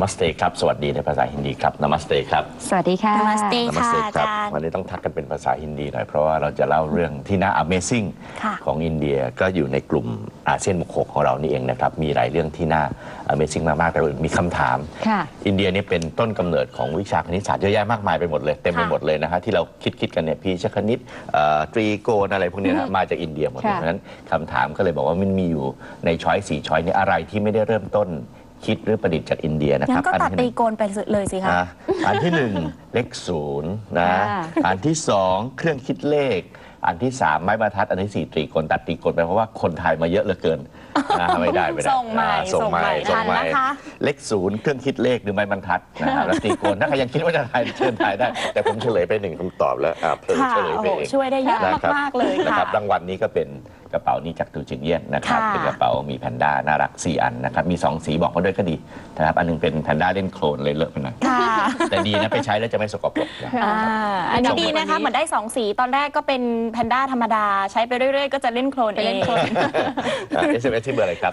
นามัสเตครับ สวัสดีในภาษาฮินดีครับนามัสเตครับสวัสดีค่ะนามัสเตนามัสค่ะเตอาครับ จารย์ วันนี้ต้องทักกันเป็นภาษาฮินดีหน่อยเพราะว่าเราจะเล่าเรื่องที่น่า Amazing ค่ะ ของอินเดียก็อยู่ในกลุ่มอาเซียนมุกหกของเรานี่เองนะครับ มีหลายเรื่องที่น่า Amazing มากๆแต่ว่ามีคำถาม ค่ะ อินเดียเนี่ยเป็นต้นกำเนิดของวิชาคณิตศาสตร์เยอะแยะมากมายไปหมดเลยเต็มไปค่ะหมดเลยนะฮะที่เราคิดคิดกันเนี่ยพีชคณิตเอ่อตรีโกณอะไรพวกเนี้ยนะมาจากอินเดียหมดเลยค่ะ เพราะฉะนั้นคำถามก็เลยบอกว่ามันมีอยู่ในช้อยสี่ช้อยนี้อะไรที่ไม่ได้เริ่มต้น คิดหรือประดิษฐ์จากอินเดียนะคงั้รับนก็อันตัดที่หตีนึ่งโกนไปเลยสิคะ นะอันที่หนึ่งเลขศูนย์นะ ค่ะ อันที่สองเครื่องคิดเลข อันที่สามไม้บรรทัด อันที่สี่ตรีโกณตัดตรีโกณไปเพราะว่าคนไทยมาเยอะเหลือเกินนะไม่ได้ไม่ได้ส่งใหม่อ่าส่งใหม่ส่ส่งงใหใหม่ม่ทันนะคะ เลขศูนย์เครื่องคิดเลขหรือไม้บรรทัดนะครับแล้วตรีโกณถ้าใครยังคิดว่าจะทายเชิญทายได้ แต่ผมเฉลยไปหนึ่งคำตอบแล้วอ่าเพิ่มค่ะเฉลยโอ้ไปโหเอง ช่วยได้เยอะนะครับมาก ๆ เลยนะค่ะครับรางวัลนี้ก็เป็น กระเป๋านี้จากตูจินเยียนนะครับค่ะเป็นกระเป๋ามีแพนด้าน่ารัก 4 อันนะครับมี 2 สีบอกมาด้วยก็ดีนะครับอันหนึงเป็นแพนด้าเล่นโคลนเลยเลอะไปหน่อยค่ะแต่แต่ดีนะไปใช้แล้วจะไม่สกปรกนะ อ่าอันนี้ส่งดีนะคะ เหมือนได้สองสีตอนแรกก็เป็นแพนด้าธรรมดา ใช้ไปเรื่อยๆ ก็จะเล่นโคลนไปเอเล่งนโคลน เอสเอ็มเอสที่เบอร์อะไรครับ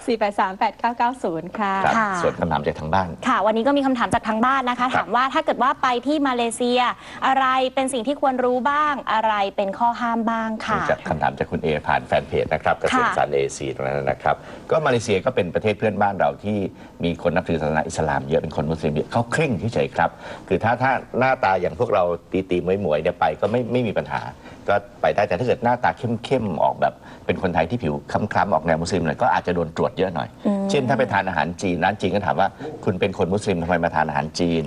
4838990 ค่ะ ครับ ค่ะ ส่วนคำถามจากทางบ้าน ค่ะ วันนี้ก็มีคำถามจากทางบ้านนะคะครับถามว่าถ้าเกิดว่าไปที่มาเลเซีย อะไรเป็นสิ่งที่ควรรู้บ้างอะไรเป็นข้อห้ามบ้างค่ะจากคำถามจากคุณเอผ่านแฟนเพจนะครับเกษตรค่ะสันเอซีตรงนั้นนะครับ ก็มาเลเซียก็เป็นประเทศเพื่อนบ้านเราที่มีคนนับถือศาสนาอิสลามเยอะเป็นคนมุสลิมเยอะเขาเคร่งเฉยๆครับ คือถ้าถ้าหน้าตาอย่างพวกเราตีตีมวยมวยๆเนี่ยไปก็ไม่ไม่มีปัญหา ก็ไปได้แต่ถ้าเกิดหน้าตาเข้มๆออกแบบเป็นคนไทยที่ผิวคล้ำๆออกแนวมุสลิมหน่อยก็อาจจะโดนตรวจเยอะหน่อย เช่นถ้าไปทานอาหารจีนร้านจีนก็ถามว่าคุณเป็นคนมุสลิมทำไมมาทานอาหารจีน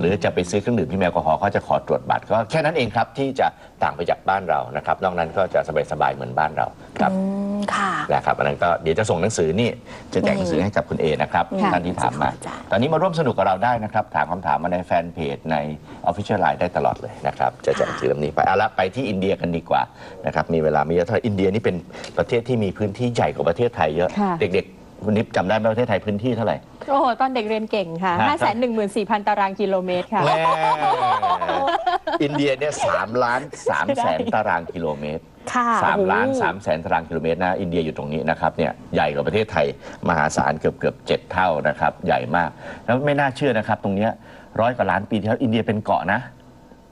หรือจะไปซื้อเครื่องดื่มที่มีแอลกอฮอล์เขาจะขอตรวจบัตรก็แค่นั้นเองครับที่จะต่างไปจากบ้านเรานะครับนอกนั้นก็จะสบายๆเหมือนบ้านเราครับอืม ค่ะ นะครับอันนั้นก็เดี๋ยวจะส่งหนังสือนี่จะแจกหนังสือให้กับคุณเอนะครับค่ะท่านที่ถามมาจ้ะตอนนี้มาร่วมสนุกกับเราได้นะครับ ถามคำถามมาในแฟนเพจใน Official Line ได้ตลอดเลยนะครับ จะแจกหนังสือเล่มนี้ไปเอาละไปที่อินเดียกันดีกว่านะครับมีเวลาไม่เยอะเท่าไหร่อินเดียนี่เป็นประเทศที่มีพื้นที่ใหญ่กว่าประเทศไทยเยอะ ค่ะ เด็กๆคุณนิฟจำได้ไหมประเทศไทยพื้นที่เท่าไหร่ โอ้โหตอนเด็กเรียนเก่งค่ะครับ514,000 ตารางกิโลเมตรค่ะ แม่ อินเดียเนี่ยสามล้านสามแสนตารางกิโลเมตรค่ะสามโอ้โหล้านสามแสนตารางกิโลเมตรนะอินเดียอยู่ตรงนี้นะครับเนี่ยใหญ่กว่าประเทศไทยมหาศาลเกือบเกือบเจ็ดเท่านะครับ ใหญ่มาก แล้วไม่น่าเชื่อนะครับตรงเนี้ยร้อยกว่าล้านปีที่แล้วอินเดียเป็นเกาะนะ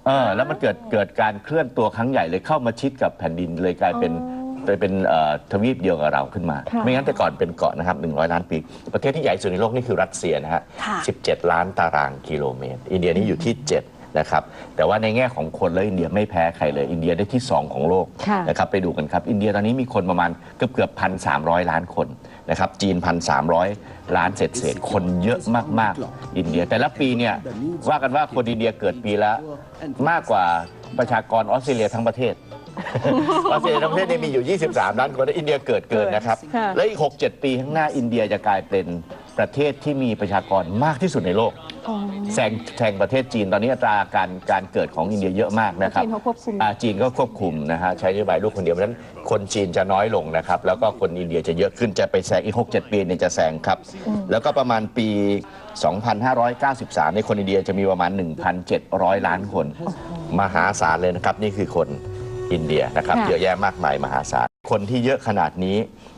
เออแล้วมันเกิดเกิดการเคลื่อนตัวครั้งใหญ่เลยเข้ามาชิดกับแผ่นดินเลยกลายเป็นไปเป็นเอ่อทวีปเดียวกับเราขึ้นมาค่ะไม่งั้นแต่ก่อนเป็นเกาะนะครับ100 ล้านปี ประเทศที่ใหญ่สุดในโลกนี่คือรัสเซียนะฮะค่ะ17 ล้านตารางกิโลเมตร อินเดียนี่อยู่ที่ 7 นะครับแต่ว่าในแง่ของคนแล้วอินเดียไม่แพ้ใครเลย อินเดียได้ที่ 2 ของโลกค่ะนะครับไปดูกันครับ อินเดียตอนนี้มีคนประมาณเกือบเกือบพันสามล้านคนนะครับจีนพันสามล้านเศษเศษๆคนเยอะมากๆ อินเดีย แต่ละปีเนี่ยว่ากันว่าคนอินเดียเกิดปีละมากกว่าประชากรออสเตรเลียทั้งประเทศ ออสเตรเลียทั้งประเทศเนี่ยมีอยู่ 23 ล้านคนและอินเดียเกิดเกินนะครับ ค่ะ และอีก 6-7 ปีข้างหน้าอินเดียจะกลายเป็นประเทศที่มีประชากรมากที่สุดในโลก อ๋อ แซงแซงประเทศจีนตอนนี้อัตราการการเกิดของอินเดียเยอะมากนะครับจีนเขาควบคุม อ่าจีนก็ควบคุมนะฮะใช้นโยบายลูกคนเดียวเพราะฉะนั้นคนจีนจะน้อยลงนะครับ แล้วก็คนอินเดียจะเยอะขึ้นจะไปแซงอีก 6-7 ปีเนี่ยจะแซงครับ แล้วก็ประมาณปี 2593ในคนอินเดียจะมีประมาณ 1,700 ล้านคน มหาศาลเลยนะครับ นี่คือคน อินเดียนะครับค่ะ เยอะแยะมากมายมหาศาลคนที่เยอะขนาดนี้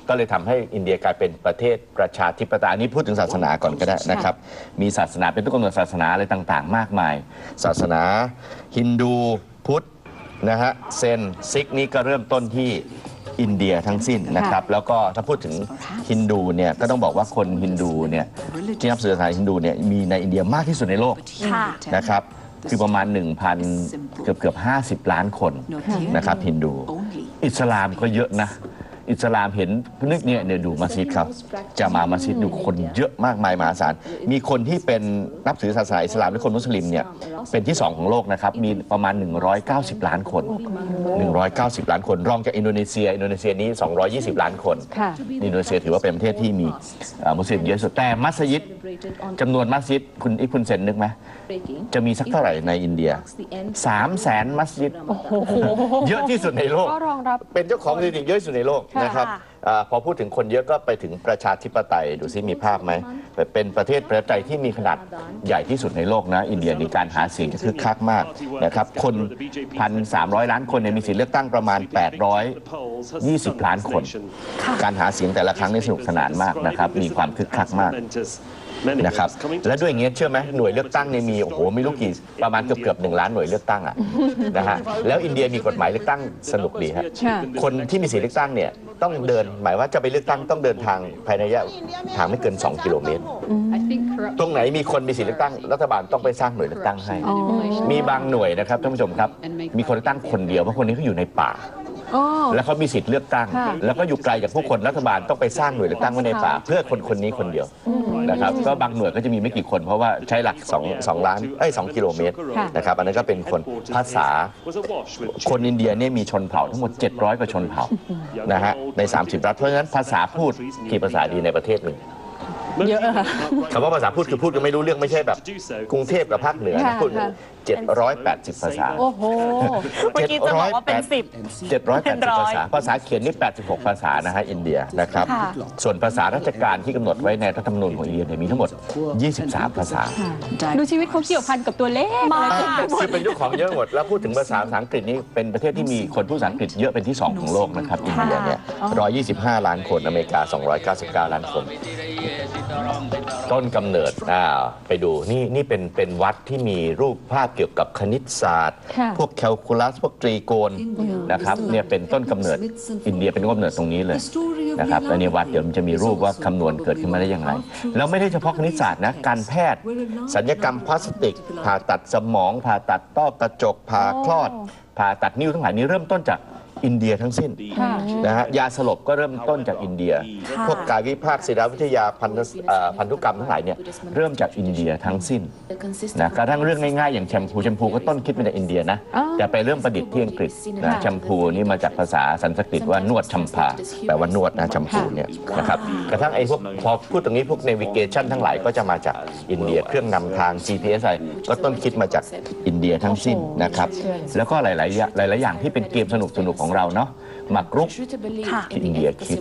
ก็เลยทำให้อินเดียกลายเป็นประเทศประชาธิปไตยอันนี้พูดถึงศาสนาก่อนก็ได้นะครับ มีศาสนาเป็นต้นกำเนิดศาสนาอะไรต่าง ๆ มากมาย ศาสนาฮินดูพุทธนะฮะเซนซิกนี่ก็เริ่มต้นที่อินเดียทั้งสิ้นนะครับ แล้วก็ถ้าพูดถึงฮินดูเนี่ยก็ต้องบอกว่าคนฮินดูเนี่ยที่นับถือศาสนาฮินดูเนี่ยมีในอินเดียมากที่สุดในโลก ค่ะ นะครับ คือประมาณ 1,000 เกือบเกือบ 50 ล้านคนนะครับฮินดู อิสลามก็เยอะนะ อิสลามเห็นนึกเนี่ยเนี่ยดูมัสยิดเขาจะมามัสยิดดูคนเยอะมากมายมหาศาล มีคนที่เป็นนับถือศาสนาอิสลามหรือคนมุสลิมเนี่ยเป็นที่สองของโลกนะครับ มีประมาณ 190 ล้านคน 190 ล้านคน รองจากอินโดนีเซีย อินโดนีเซียนี้ 220 ล้านคนค่ะอินโดนีเซียถือว่าเป็นประเทศที่มีเอ่อมุสลิมเยอะสุดแต่มัสยิดจำนวนมัสยิดคุณอิพุนเซนนึกไหมจะมีสักเท่าไหร่ในอินเดีย3 0 0แสนมัสยิดเยอะที่สุดในโลกก็รองรับเป็นเจ้าของสถิติเยอะที่สุดในโลกค่ะนะครับอาพอพูดถึงคนเยอะก็ไปถึงประชาธิปไตยดูซิมีภาพไหมเป็นประเทศประชาธิปไตยที่มีขนาดใหญ่ที่สุดในโลกนะ อินเดียในการหาเสียงจะคึกคักมากนะครับ คนพันสามร้อยล้านคนเนี่ยมีสิทธิเลือกตั้งประมาณ 820 ล้านคน การหาเสียงแต่ละครั้งนี่สนุกสนานมากนะครับ มีความคึกคักมาก นะครับและด้วยอย่างเงี้ยเชื่อไหมหน่วยเลือกตั้งเนี่ยมีโอ้โหไม่รู้กี่ประมาณเกือบเกือบหนึ่งล้านหน่วยเลือกตั้งอะนะฮะแล้วอินเดียมีกฎหมายเลือกตั้งสนุกดีฮะค่ะคนที่มีสิทธิเลือกตั้งเนี่ยต้องเดินหมายว่าจะไปเลือกตั้งต้องเดินทางภายในระยะทางไม่เกิน 2 กิโลเมตร ตรงไหนมีคนมีสิทธิเลือกตั้งรัฐบาลต้องไปสร้างหน่วยเลือกตั้งให้อ๋อมีบางหน่วยนะครับท่านผู้ชมครับ มีคนเลือกตั้งคนเดียวเพราะคนนี้เขาอยู่ในป่า โอ้แล้วเขามีสิทธิ์เลือกตั้ง ค่ะแล้วก็อยู่ไกลจากผู้คนรัฐบาลต้องไปสร้างหน่วยเลือกตั้งไว้ในป่า เพื่อคนคนนี้คนเดียวนะครับก็บางหน่วยก็จะมีไม่กี่คนเพราะว่าใช้หลัก2 2ล้านเอ้ย2กิโลเมตรค่ะ นะครับอันนั้นก็เป็นคนภาษา คนอินเดียเนี่ยมีชนเผ่าทั้งหมด 700กว่าชนเผ่านะฮะใน 30 รัฐเพราะฉะนั้นภาษาพูดกี่ภาษาดีในประเทศหนึ่ง เยอะค่ะ คำว่าภาษาพูดคือพูดกันไม่รู้เรื่องไม่ใช่แบบ กรุงเทพกับภาคเหนือนะค่ะพูดค่ะ780 ภาษา โอ้โห เมื่อกี้จะบอกว่าเป็นสิบ 780 ภาษา ภาษาเขียนนี่ 86 ภาษานะฮะอินเดียนะครับ ค่ะ ส่วนภาษาราชการที่กำหนดไว้ในรัฐธรรมนูญของอินเดียเนี่ยมีทั้งหมด 23 ภาษา ดูชีวิตเขาเกี่ยวพันกับตัวเลขมากอะไรเต็มไปหมคืดอเป็นยุคของเยอะหมด แล้วพูดถึงภาษาภาษาอังกฤษนี่เป็นประเทศที่มีคนพูดภาษาอังกฤษเยอะเป็นที่ 2 ของโลกนะครับอินเดียเนี่ย125 ล้านคนอเมริกา 299 ล้านคนต้นกำเนิดอ่าไปดูนี่นี่เป็นเป็นวัดที่มีรูปภาพเกี่ยวกับคณิตศาสตร์ ค่ะ พวกแคลคูลัส พวกตรีโกณนะครับเนี่ยเป็นต้นกำเนิดอินเดียเป็นต้นกำเนิดตรงนี้เลยนะครับและนี่วัดเดี๋ยวมันจะมีรูปว่าคำนวณเกิดขึ้นมาได้อย่างไร แล้วไม่ได้เฉพาะคณิตศาสตร์นะการแพทย์สัญญกรรมพลาสติก ผ่าตัดสมอง ผ่าตัดต้อกระจกผ่าคลอด ผ่าตัดนิ้วทั้งหลายนี้เริ่มต้นจาก อินเดียทั้งสิ้นค่ะนะฮะยาสลบก็เริ่มต้นจากอินเดีย ค่ะ พวกกายวิภาคศิลปวิทยาพันธุเอ่อพันธุกรรมทั้งหลายเนี่ยเริ่มจากอินเดียทั้งสิ้นนะกระทั่งเรื่องง่ายๆอย่างแชมพูแชมพูก็ต้นคิดมาจากอินเดียนะอ๋อแต่ไปเริ่มประดิษฐ์ที่อังกฤษนะแชมพูนี่มาจากภาษาสันสกฤตว่านวดชัมพาแปลว่านวดนะแชมพูเนี่ยนะครับกระทั่งไอ้พวกพอพูดตรงนี้พวกเนวิเกชันทั้งหลายก็จะมาจากอินเดียเครื่องนำทาง GPS อะไรก็ต้นคิดมาจากอินเดียทั้งสิ้นนะครับแล้วก็หลายๆอย่างหลายๆอย่างที่เป็นเกมสนุกๆของเราเนาะหมากรุกค่ะที่อินเดียคิด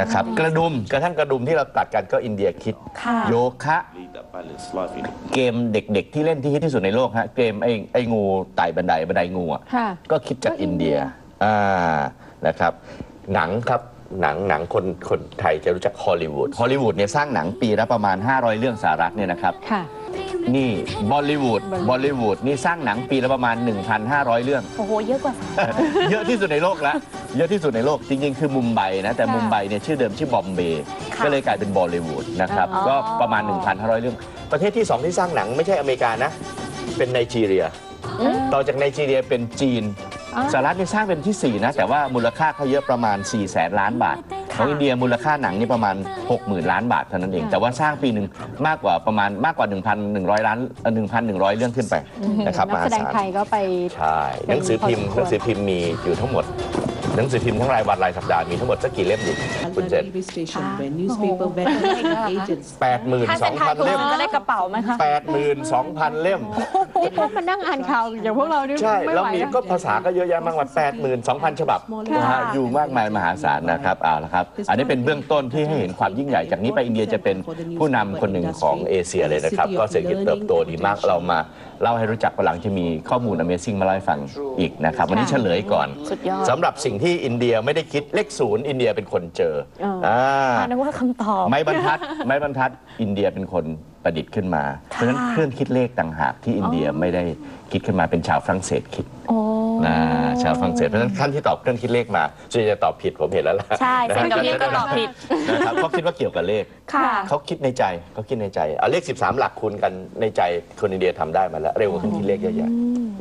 นะครับกระดุมกระทั่งกระดุมที่เราตัดกันก็อินเดียคิดค่ะโยคะ เกมเด็กๆ ที่เล่นที่ฮิตที่สุดในโลกฮะเกมไอ้ไอ้งูไต่บันไดบันไดงูอะค่ะก็คิดจากอินเดียอ่านะครับ หนังครับหนังหนังคนคนไทยจะรู้จักฮอลลีวูดฮอลลีวูดเนี่ยสร้างหนังปีละประมาณ 500 เรื่องสหรัฐเนี่ยนะครับค่ะ นี่บอลลีวูดบอลลีวูดนี่สร้างหนังปีละประมาณ 1,500 เรื่อง โอ้โห เยอะกว่าสาม เยอะที่สุดในโลกแล้วเยอะที่สุดในโลกจริง ๆ คือมุมไบนะ แต่ค่ะมุมไบเนี่ยชื่อเดิมชื่อบอมเบย์ค่ะก็เลยกลายเป็นบอลลีวูดนะครับ อ๋อ ก็ประมาณ 1,500 เรื่อง ประเทศที่2ที่สร้างหนังไม่ใช่อเมริกานะ เป็นไนจีเรียต่อจากไนจีเรียเป็นจีนอ๋อ สหรัฐนี่สร้างเป็นที่ 4 นะ แต่ว่ามูลค่าเขาเยอะประมาณ4แสนล้านบาท ของอินเดียมูลค่าหนังนี่ประมาณ 60,000 ล้านบาทเท่านั้นเอง แต่ว่าสร้างปีหนึ่งมากกว่าประมาณมากกว่า 1,100 ล้านเอ่อ1,100 เรื่องขึ้นไปนะครับนักแสดงมหาศาลไทยก็ไป ใช่หนังสือพิมพ์เป็นพอสมควรหนังสือพิมพ์มีอยู่ทั้งหมด หนังสือพิมพ์ทั้งรายวันรายสัปดาห์มีทั้งหมดสักกี่เล่มอยู่คุณเจน TV station where newspaper veterans agents แปดหมื่นถ้าสเป็อนงไทพัยนคุณเล่มจะได้กระเป๋าไหมคะแปดหมื่นสองพันเล่มนี่พวกมานั่งอ่านข่าวอย่างพวกเรานี่ใช่ ไม่แล้วไหวมีนะ ก็ภาษาก็เยอะแยะมากมายแปดหมื่นสองพันฉบับนะฮะอยู่มากมายมหาศาลนะครับเอาละครับ อันนี้เป็นเบื้องต้นที่ให้เห็นความยิ่งใหญ่ จากนี้ไปอินเดียจะเป็นผู้นำคนหนึ่งของเอเชียเลยนะครับ ก็เศรษฐกิจเติบโตดีมาก เรามาเล่าให้รู้จักวันหลังจะมีข้อมูล Amazing มาเล่าให้ฟังอีกนะครับ วันนี้เฉลยก่อนสุดยอด สำหรับสิ่งที่อินเดียไม่ได้คิดเลขศูนย์อินเดียเป็นคนเจออ่าอ่าอ่านึกว่าคำตอบ ไม้บรรทัด ไม้บรรทัดอินเดียเป็นคนประดิษฐ์ขึ้นมา เพราะฉะนั้นเครื่องคิดเลขต่างหากที่อินเดียไม่ได้คิดขึ้นมาเป็นชาวฝรั่งเศสคิด โอ้ นะชาวฝรั่งเศสเพราะฉะนั้นท่านที่ตอบเครื่องคิดเลขมาส่วนใหญ่จะตอบผิดผมเห็นแล้วล่ะใช่นะเซนกับพี่ก็ตอบผิดนะครับเขาคิดว่าเกี่ยวกับเลขค่ะเขาคิดในใจเขาคิดในใจเอาเลข 13 หลักคูณกันในใจคนอินเดียทำได้มาแล้วเร็วกว่าเครื่องคิดเลขเยอะแยะ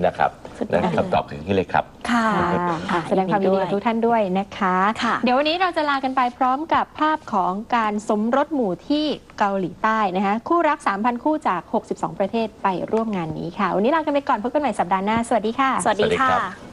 นะครับสุดยอดนะคำตอบคือเครื่องคิดเลขครับค่ะค่ะแสดงความยินดีกับทุกท่านด้วยนะคะค่ะเดี๋ยววันนี้เราจะลากันไปพร้อมกับภาพของการสมรสหมู่ที่เกาหลีใต้นะคะคู่รัก 3,000 คู่จาก 62 ประเทศไปร่วมงานนี้ค่ะ วันนี้ลากันไปก่อนพบกันใหม่สัปดาห์หน้า สวัสดีค่ะ สวัสดีสวัสดีค่ะ